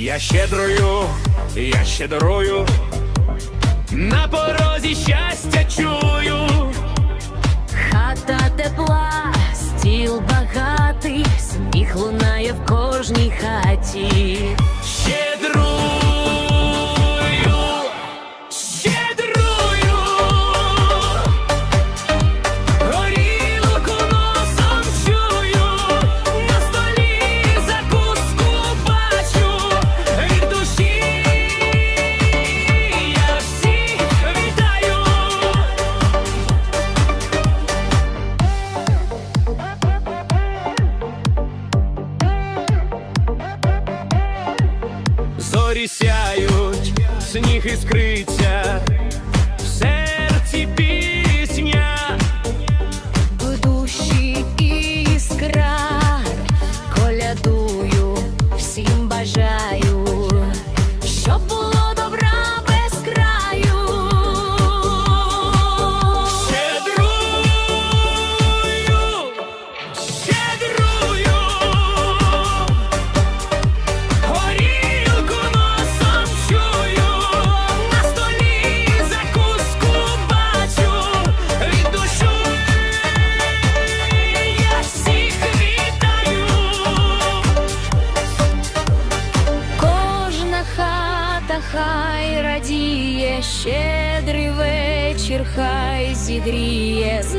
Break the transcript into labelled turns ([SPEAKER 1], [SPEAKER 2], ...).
[SPEAKER 1] Я щедрую, я щедрую, на порозі щастя чую.
[SPEAKER 2] Хата тепла, стіл багатий, сміх лунає в кожній хаті.
[SPEAKER 1] Зорі сяють, сніг іскриться,
[SPEAKER 2] хай радіє, щедрий вечір хай зігріє, з